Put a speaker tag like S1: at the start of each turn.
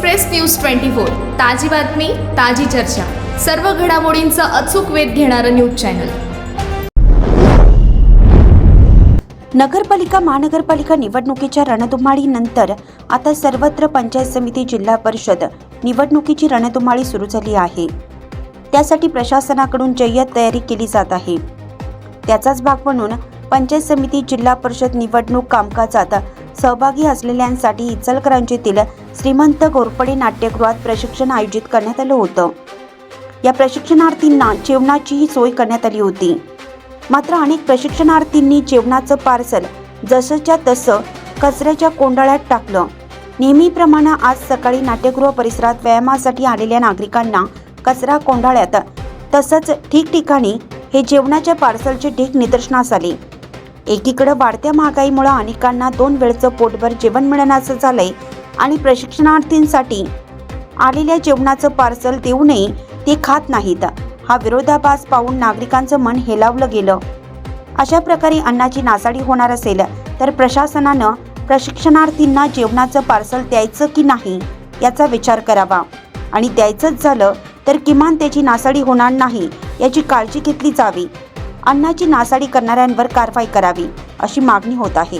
S1: Express news twenty four ताजी बातमी ताजी चर्चा. सर्व घडामोडींचा अचूक वेध घेणारं न्यूज चॅनल.
S2: नगरपालिका महानगरपालिका निवडणुकीच्या रणधुमाळीनंतर आता सर्वत्र पंचायत समिती जिल्हा परिषद निवडणुकीची रणधुमाळी सुरू झाली आहे. त्यासाठी प्रशासनाकडून जय्यत तयारी केली जात आहे. त्याचाच भाग म्हणून पंचायत समिती जिल्हा परिषद निवडणूक कामकाजात सहभागी असलेल्यांसाठी इचलकरंजीतील श्रीमंत घोरपडे नाट्यगृहात प्रशिक्षण आयोजित करण्यात आलं होतं. या प्रशिक्षणार्थींना जेवणाचीही सोय करण्यात आली होती. मात्र अनेक प्रशिक्षणार्थींनी जेवणाचं पार्सल जसंच्या तसं कचऱ्याच्या कोंडाळ्यात टाकलं. नेहमीप्रमाणे आज सकाळी नाट्यगृह परिसरात व्यायामासाठी आलेल्या नागरिकांना कचरा कोंडाळ्यात तसंच ठिकठिकाणी हे जेवणाच्या पार्सलचे ढीक निदर्शनास आले. एकीकडे वाढत्या महागाईमुळे अनेकांना दोन वेळचं पोटभर जेवण मिळण्याचं झालंय आणि प्रशिक्षणार्थींसाठी आलेल्या जेवणाचं पार्सल देऊनही ते खात नाहीत. हा विरोधाभास पाहून नागरिकांचं मन हेलावलं गेलं. अशा प्रकारे अन्नाची नासाडी होणार असेल तर प्रशासनानं प्रशिक्षणार्थींना जेवणाचं पार्सल द्यायचं की नाही याचा विचार करावा. आणि द्यायचंच झालं तर किमान त्याची नासाडी होणार नाही याची काळजी घेतली जावी. अन्नाची नासाडी करणाऱ्यांवर कारवाई करावी अशी मागणी होत आहे.